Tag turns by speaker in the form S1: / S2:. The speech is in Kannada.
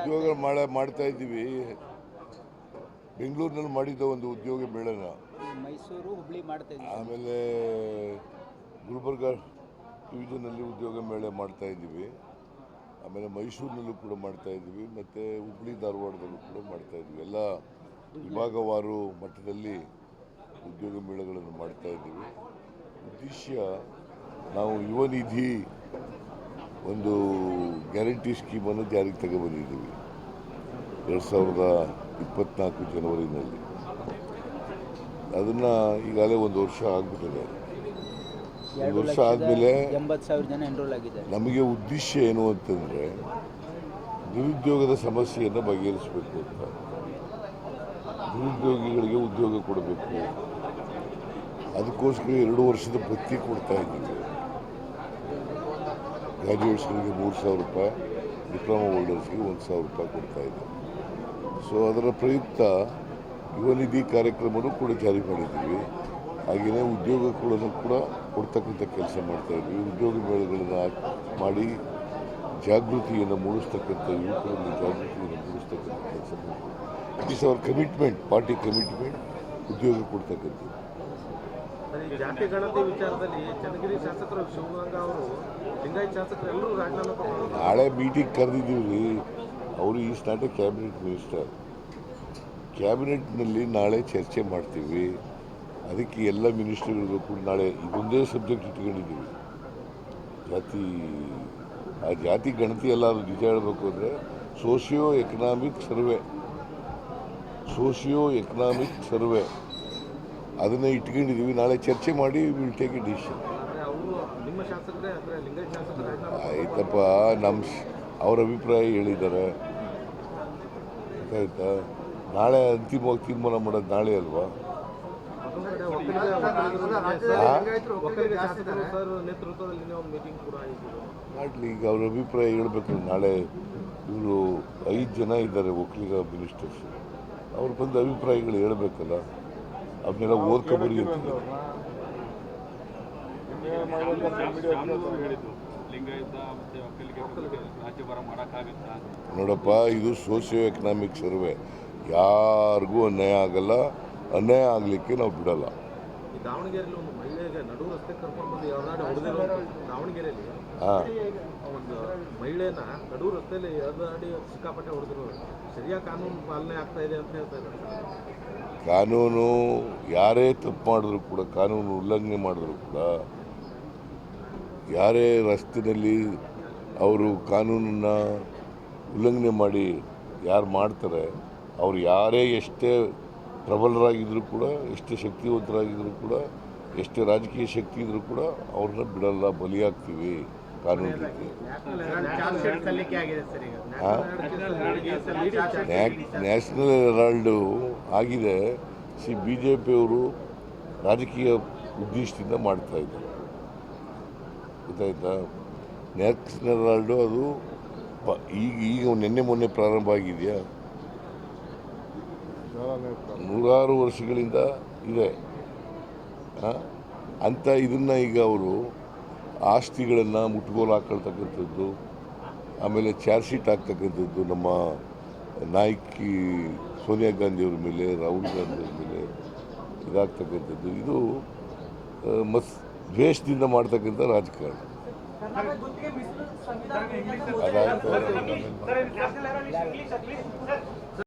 S1: ಉದ್ಯೋಗ
S2: ಮಾಡ ಮಾಡ್ತಾ ಇದ್ದೀವಿ. ಬೆಂಗಳೂರಿನಲ್ಲಿ ಮಾಡಿದ್ದ ಒಂದು ಉದ್ಯೋಗ ಮೇಳನ.
S3: ಮೈಸೂರು ಹುಬ್ಳಿ ಮಾಡ್ತಾ
S2: ಆಮೇಲೆ ಗುಲ್ಬರ್ಗ ಡಿವಿಷನಲ್ಲಿ ಉದ್ಯೋಗ ಮೇಳ ಮಾಡ್ತಾ ಇದ್ದೀವಿ. ಆಮೇಲೆ ಮೈಸೂರಿನಲ್ಲೂ ಕೂಡ ಮಾಡ್ತಾ ಇದ್ದೀವಿ. ಮತ್ತು ಹುಬ್ಳಿ ಧಾರವಾಡದಲ್ಲೂ ಕೂಡ ಮಾಡ್ತಾ ಇದ್ದೀವಿ. ಎಲ್ಲ ವಿಭಾಗವಾರು ಮಟ್ಟದಲ್ಲಿ ಉದ್ಯೋಗ ಮೇಳಗಳನ್ನು ಮಾಡ್ತಾ ಇದ್ದೀವಿ. ಉದ್ದೇಶ ನಾವು ಯುವ ನಿಧಿ ಒಂದು ಗ್ಯಾರಂಟಿ ಸ್ಕೀಮನ್ನು ಜಾರಿಗೆ ತಗೊಬಂದಿದ್ದೀವಿ. ಎರಡು ಸಾವಿರದ ಇಪ್ಪತ್ನಾಲ್ಕು ಜನವರಿನಲ್ಲಿ. ಅದನ್ನು ಈಗಾಗಲೇ ಒಂದು ವರ್ಷ ಆಗಿಬಿಟ್ಟಿದೆ. ಒಂದು ವರ್ಷ ಆದಮೇಲೆ ನಮಗೆ ಉದ್ದೇಶ ಏನು ಅಂತಂದರೆ ನಿರುದ್ಯೋಗದ ಸಮಸ್ಯೆಯನ್ನು ಬಗೆಹರಿಸಬೇಕು ಅಂತ. ನಿರುದ್ಯೋಗಿಗಳಿಗೆ ಉದ್ಯೋಗ ಕೊಡಬೇಕು. ಅದಕ್ಕೋಸ್ಕರ ಎರಡು ವರ್ಷದ ಭತ್ತಿ ಕೊಡ್ತಾ ಇದ್ದೀವಿ. ಗ್ರ್ಯಾಜುಯೇಟ್ಸ್ಗಳಿಗೆ ಮೂರು ಸಾವಿರ ರೂಪಾಯಿ ಡಿಪ್ಲೊಮಾ ಹೋಲ್ಡರ್ಸ್ಗೆ ಒಂದು ಸಾವಿರ ರೂಪಾಯಿ ಕೊಡ್ತಾ ಇದೆ. ಸೊ ಅದರ ಪ್ರಯುಕ್ತ ಯುವನಿಧಿ ಕಾರ್ಯಕ್ರಮನೂ ಕೂಡ ಜಾರಿ ಮಾಡಿದ್ದೀವಿ. ಹಾಗೆಯೇ ಉದ್ಯೋಗಗಳನ್ನು ಕೂಡ ಕೊಡ್ತಕ್ಕಂಥ ಕೆಲಸ ಮಾಡ್ತಾ ಇದ್ವಿ ಉದ್ಯೋಗ ಮೇಳಗಳನ್ನು ಮಾಡಿ ಜಾಗೃತಿಯನ್ನು ಮೂಡಿಸ್ತಕ್ಕಂಥ ಯುವಕರಲ್ಲಿ ಜಾಗೃತಿಯನ್ನು ಮೂಡಿಸ್ತಕ್ಕಂಥ ಕೆಲಸ ಮಾಡ್ತೀವಿ. It is our commitment party commitment ಉದ್ಯೋಗ ಕೊಡ್ತಕ್ಕಂಥದ್ದು.
S1: ಈ ಜಾತಿ ಗಣತಿ ವಿಚಾರದಲ್ಲಿ ಚನ್ನಗಿರಿ ಶಾಸಕರು ಶಿವಗಂಗ ಅವರು ಲಿಂಗಾಯತ್ ಶಾಸಕರು ಎಲ್ಲರೂ ರಾಜೀನಾಮೆ
S2: ನಾಳೆ ಮೀಟಿಂಗ್ ಕರೆದಿದ್ದೀವಿ. ಅವರು ಈಸ್ ನಾಟ್ ಕ್ಯಾಬಿನೆಟ್ ಮಿನಿಸ್ಟರ್ ಕ್ಯಾಬಿನೆಟ್ನಲ್ಲಿ ನಾಳೆ ಚರ್ಚೆ ಮಾಡ್ತೀವಿ. ಅದಕ್ಕೆ ಎಲ್ಲ ಮಿನಿಸ್ಟರ್ಗಳಿಗೂ ಕೂಡ ನಾಳೆ ಇದೊಂದೇ ಸಬ್ಜೆಕ್ಟ್ ಇಟ್ಕೊಂಡಿದ್ದೀವಿ. ಜಾತಿ, ಆ ಜಾತಿ ಗಣತಿ ಎಲ್ಲ ಅದು ನಿಜ ಹೇಳಬೇಕು ಅಂದರೆ socio economic survey socio economic survey ಅದನ್ನು ಇಟ್ಕೊಂಡಿದ್ದೀವಿ ನಾಳೆ ಚರ್ಚೆ ಮಾಡಿ ವಿಲ್ ಟೇಕ್ ಎ ಡಿಸಿಷನ್ ಆಯ್ತಪ್ಪ ನಮ್ಮ ಅವ್ರ ಅಭಿಪ್ರಾಯ ಹೇಳಿದ್ದಾರೆ. ಆಯ್ತಾ ನಾಳೆ ಅಂತಿಮವಾಗಿ ತೀರ್ಮಾನ ಮಾಡೋದು ನಾಳೆ ಅಲ್ವಾ? ಮಾಡಲಿ ಈಗ ಅವ್ರ ಅಭಿಪ್ರಾಯ ಹೇಳ್ಬೇಕು ನಾಳೆ ಇವರು ಐದು ಜನ ಇದ್ದಾರೆ ಒಕ್ಕಲಿಗ ಮಿನಿಸ್ಟರ್ಸ್ ಅವ್ರು ಬಂದು ಅಭಿಪ್ರಾಯಗಳು ಹೇಳಬೇಕಲ್ಲ. ಅವನ್ನೆಲ್ಲ ಓದ್ಕೊ ಬರೆಯುತ್ತೆ
S4: ಹೇಳಿದ್ದು ಲಿಂಗಾಯತ ಮತ್ತೆ ಒಕ್ಕಲಿಗ ರಾಜ್ಯಭಾರ ಮಾಡೋಕ್ಕಾಗತ್ತಾ
S2: ನೋಡಪ್ಪ ಇದು ಸೋಷಿಯೋ ಎಕನಾಮಿಕ್ ಸರ್ವೆ ಯಾರಿಗೂ ಅನ್ಯಾಯ ಆಗಲ್ಲ ಅನ್ಯಾಯ ಆಗಲಿಕ್ಕೆ ನಾವು ಬಿಡಲ್ಲ.
S1: ಈ ದಾವಣಗೆರೆಯಲ್ಲಿ ಒಂದು ಮಹಿಳೆಗೆ ನಡು ರಸ್ತೆ ಕರ್ಕೊಂಡು ಬಂದು ಯಾವ್ದಾದ್ರು ಹೊಡೆದಿರೋ ದಾವಣಗೆರೆಯಲ್ಲಿ
S2: ಹಾಂ.
S1: ಒಂದು ಮಹಿಳೆನ ನಡು ರಸ್ತೆಯಲ್ಲಿ ಸಿಕ್ಕಾಪಟ್ಟೆ ಹೊಡೆದಿರೋ ಸರಿಯಾಗಿ ಕಾನೂನು ಪಾಲನೆ ಆಗ್ತಾ ಇದೆ ಅಂತ ಹೇಳ್ತಾ ಇದ್ದಾರೆ.
S2: ಕಾನೂನು ಯಾರೇ ತಪ್ಪು ಮಾಡಿದ್ರು ಕೂಡ, ಕಾನೂನು ಉಲ್ಲಂಘನೆ ಮಾಡಿದ್ರು ಕೂಡ, ಯಾರೇ ರಸ್ತೆಯಲ್ಲಿ ಅವರು ಕಾನೂನನ್ನು ಉಲ್ಲಂಘನೆ ಮಾಡಿ ಯಾರು ಮಾಡ್ತಾರೆ, ಅವ್ರು ಯಾರೇ ಎಷ್ಟೇ ಪ್ರಬಲರಾಗಿದ್ದರೂ ಕೂಡ, ಎಷ್ಟೇ ಶಕ್ತಿವಂತರಾಗಿದ್ದರೂ ಕೂಡ, ಎಷ್ಟೇ ರಾಜಕೀಯ ಶಕ್ತಿ ಇದ್ದರೂ ಕೂಡ ಅವ್ರನ್ನ ಬಿಡಲ್ಲ, ಬಲಿಯಾಗ್ತೀವಿ ಕಾನೂನು ರೀತಿ. ನ್ಯಾಷನಲ್ ಹೆರಾಲ್ಡು ಆಗಿದೆ. ಸಿ, ಬಿ ಜೆ ಪಿಯವರು ರಾಜಕೀಯ ಉದ್ದೇಶದಿಂದ ಮಾಡ್ತಾ ಇದ್ದಾರೆ. ಗೊತ್ತಾಯ್ತಾ? ನ್ಯಾಷನಲ್ ಹೆರಾಲ್ಡು ಅದು ಈಗ ಈಗ ನಿನ್ನೆ ಮೊನ್ನೆ ಪ್ರಾರಂಭ ಆಗಿದೆಯಾ? ನೂರಾರು ವರ್ಷಗಳಿಂದ ಇದೆ? ಅಂತ ಇದನ್ನು ಈಗ ಅವರು ಆಸ್ತಿಗಳನ್ನು ಮುಟ್ಗೋಲು ಹಾಕೊಳ್ತಕ್ಕಂಥದ್ದು ಆಮೇಲೆ ಚಾರ್ಜ್ ಶೀಟ್ ಆಗ್ತಕ್ಕಂಥದ್ದು ನಮ್ಮ ನಾಯಕಿ ಸೋನಿಯಾ ಗಾಂಧಿಯವ್ರ ಮೇಲೆ ರಾಹುಲ್ ಗಾಂಧಿಯವ್ರ ಮೇಲೆ ಇದಾಗ್ತಕ್ಕಂಥದ್ದು ಇದು ಮಸ್ ದ್ವೇಷದಿಂದ ಮಾಡ್ತಕ್ಕಂಥ ರಾಜಕಾರಣ